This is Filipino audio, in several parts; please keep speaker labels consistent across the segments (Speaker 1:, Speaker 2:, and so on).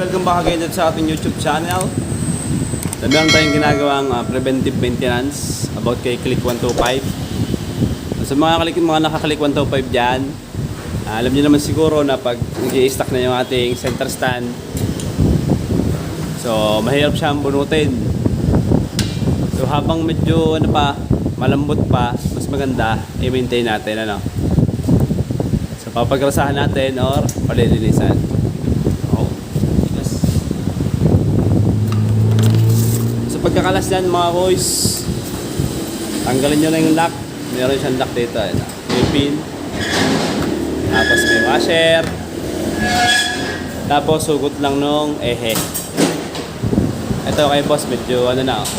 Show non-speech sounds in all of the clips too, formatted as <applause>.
Speaker 1: welcome back again sa ating YouTube channel. Dami lang tayong ginagawang ah, preventive maintenance about kay Click 125. Sa mga kalik, mga nakakalik 125 dyan, ah, alam niyo naman siguro na pag nag stack na yung ating center stand, so mahirap siyang bunutin. So habang medyo ano pa, malambot pa, mas maganda i-maintain natin ano. So papagrasahan natin or palilinisan. Oh. Yes. Sa pagkakalas yan mga boys, tanggalin nyo lang yung lock. Meron siyang lock dito. Ito. May pin. Tapos may washer. Tapos sugot lang nung ehe. Ito kay boss, medyo ano na. Oh.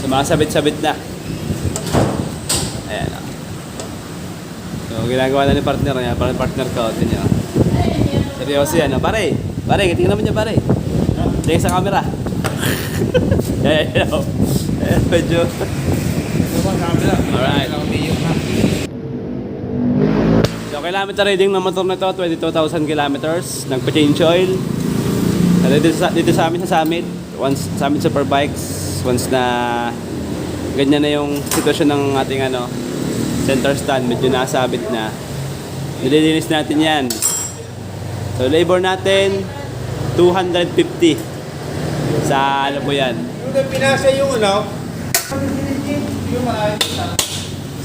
Speaker 1: Sumasabit-sabit na. Ayan. Oh. So, ginagawa na ni partner niya. Parang partner ko. Ito niya. Seryoso yan. oh. Pare, pare, tingnan naman niya pare. Tingnan sa camera. <laughs> Ayan, ayan. oh. Ayan, medyo. Alright. So, kilometer reading ng motor na ito, 22,000 kilometers. Nagpa-change oil. Dito sa, dito sa amin sa summit, once sa amin superbikes, once na ganyan na yung sitwasyon ng ating ano, center stand, medyo nasabit na. Nililinis natin yan. So, labor natin, 250 sa ano po yan.
Speaker 2: Yung pinasa yung ano, yung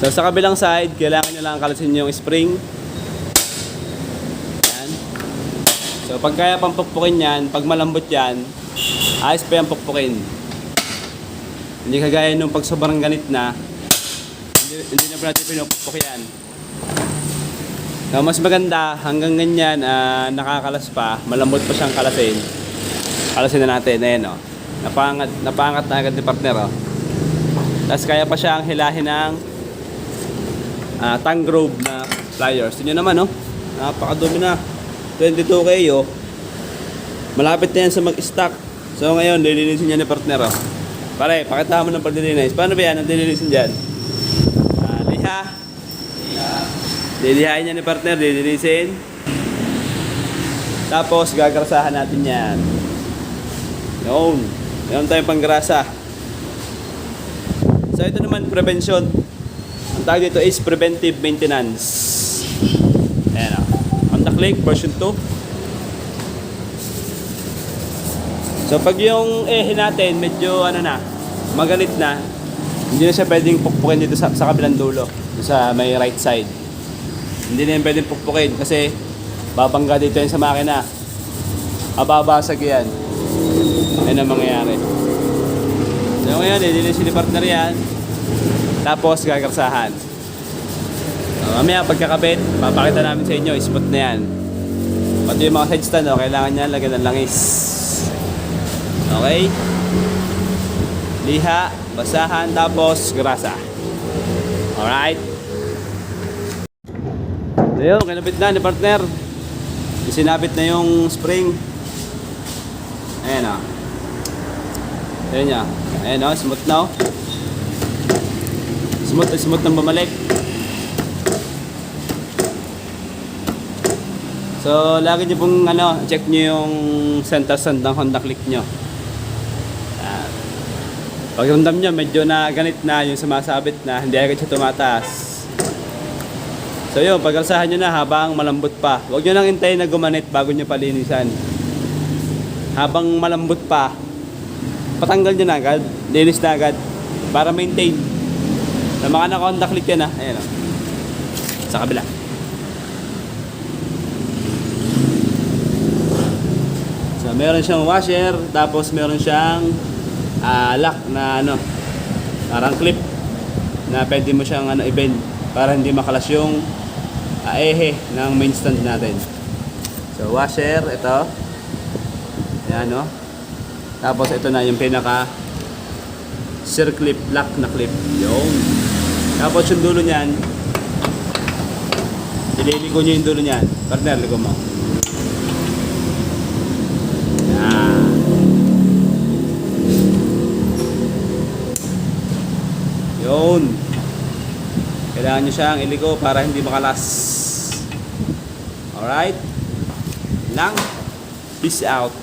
Speaker 1: So sa kabilang side, kailangan nyo lang kalasin yung spring. Yan. So pag kaya pang pukpukin yan, pag malambot yan, ayos pa yan pukpukin. Hindi kagaya nung pag sobrang ganit na, hindi, hindi na pa natin pinupukpuk yan. So mas maganda, hanggang ganyan, ah, nakakalas pa, malambot pa siyang kalasin. Kalasin na natin, ayan o. Napangat, napangat na agad ni partner o. Tapos kaya pa siyang hilahin ng ah Tangrove na pliers. Tingnan naman, no? Napakadumi na. 22K, oh. Malapit na yan sa mag-stock. So ngayon, lilinisin niya ni partner, oh. Pare, pakita mo ng paglilinis. Paano ba yan ang lilinisin dyan? Ah, liha. Lilihain niya ni partner, lilinisin. Tapos, gagrasahan natin yan. Yun. Meron tayong panggrasa. So, ito naman, prevention. Ang tawag dito is preventive maintenance. Ayan o. Honda Click version 2. So pag yung ehe natin medyo ano na, magalit na, hindi na siya pwedeng pukpukin dito sa, sa kabilang dulo, sa may right side. Hindi na yan pwedeng pukpukin kasi babangga dito yan sa makina. Ababasag yan. Yan ang mangyayari. So ngayon, ililisin ni partner yan. Tapos gagarsahan. So, mamaya pagkakabit, papakita namin sa inyo, smooth na yan. Pati yung mga side stand, oh, kailangan niya lagyan ng langis. Okay? Liha, basahan, tapos grasa. Alright? So yun, kinabit na ni partner. Sinabit na yung spring. Ayan o. Ayan niya. Ayan o, smooth na o. Smooth, smooth nang bumalik. So, lagi niyo pong ano, check niyo yung center stand ng Honda Click niyo. Pag ramdam niyo medyo na ganit na yung sumasabit na, hindi agad siya tumataas. So yun, pagalsahan nyo na habang malambot pa. Huwag nyo lang hintayin na gumanit bago nyo palinisan. Habang malambot pa, patanggal nyo na agad, linis na agad, para maintain. Sa mga naka-Honda Click yan ah, ayan o. Sa kabila. So meron siyang washer, tapos meron siyang ah, lock na ano, parang clip na pwede mo siyang ano, i-bend para hindi makalas yung ah, ehe ng main stand natin. So washer, ito. Yan no. Tapos ito na yung pinaka circlip lock na clip. Yung. Tapos yung dulo niyan, ililigo nyo yung dulo niyan. Partner, ligo mo. Yan. Yun. Kailangan nyo siyang iligo para hindi makalas. Alright? Lang. Peace out.